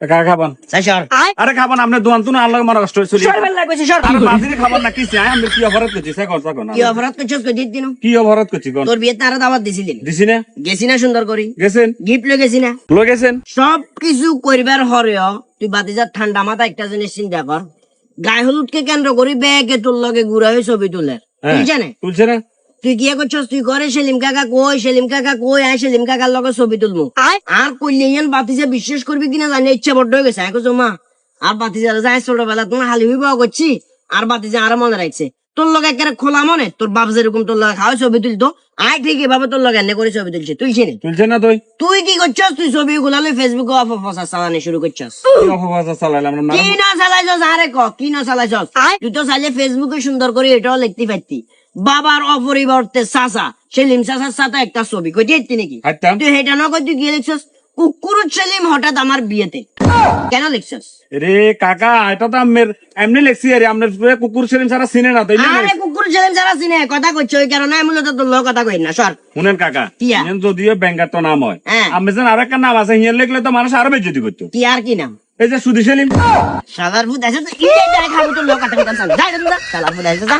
কাকা খাবান? চাই সর। আরে খাবান আপনি দোয়ান তো আল্লাহ মারা কষ্ট হয়েছিল সর বেলা কইছি সর। আরে বাজিরে খাবার না কিছে আমি কি অপরাধ করছি? সে কথা কোন কি অপরাধ করছস কই দিত দিন। কি অপরাধ করছি কোন তোর বিয়ে তারা দাওয়াত দিছিলেন। দিছি না? গেছি না সুন্দর করি। গেছেন? গিফট লয়ে গেছি না। লো গেছেন? সব কিছু করিবার হরেও তুই বাতিজার ঠান্ডা মাথা একটা জিনিস চিন্তা কর। গায়ে হলুদকে কেন্দ্র করি ব্যাগে তোর লগে ঘুরা হয়ে ছবি তুলে। হ্যাঁ। তুই জানে তুলছে না? তুই কি করছস তুই করে সেলিম কাকা কই সেলিম কাকা কই আয় সেলিম কাকার লগে ছবি তুলবো আর কইলে ইয়ান বাতিজা বিশ্বাস করবি কিনা জানি ইচ্ছা বড্ড হয়ে গেছে। এখন মা আর বাতিজা যায় ছোটবেলা তোমার হালি হইবা করছি আর বাতিজা আরও মনে রাখছে। তোর লগে একেবারে খোলা মনে? তোর বাপ যেরকম তোর লগে খাওয়া ছবি তুলতো আয় ঠিক এভাবে তোর লগে এনে করে ছবি তুলছে। তুই চিনি তুলছে না তুই? তুই কি করছস? তুই ছবি গুলালে ফেসবুকে অপপ্রচার চালানি শুরু করছস। কি চালাইলাম আমরা কি না চালাইছস? আরে ক কি না চালাইছস? তুই তো চাইলে ফেসবুকে সুন্দর করে এটাও লিখতে পারতি। বাবার অপরিবর্তে চাচা সেলিম চাচার সাথে একটা ছবি। কই দিতি নাকি? হাঁটতাম তুই হেটা না কই তুই গিয়ে লিখছস কুকুর সেলিম হঠাৎ আমার বিয়েতে। কেন লিখছস? রে কাকা এটা তো আমের এমনি লেখছি আরে আপনার কুকুর ছিলেন সারা সিনে না তাই না? আরে কুকুর সেলিম যারা চিনে কথা কইছ ওই কারণে আমি মূলত তোর লোক কথা কই না সর। শুনেন কাকা? ইয়েন যদিও ব্যাংকার তো নাম হয়। হ্যাঁ। আমি যেন আরেকটা নাম আছে হিয়ার লিখলে তো মানুষ আরও বেজ্জতি করতো। কি আর কি নাম? এই যে সুদি সেলিম। সাদার ভূত আছে তো ইটাই খাব তোর লোক কথা কথা যা যা সাদার ভূত আছে যা।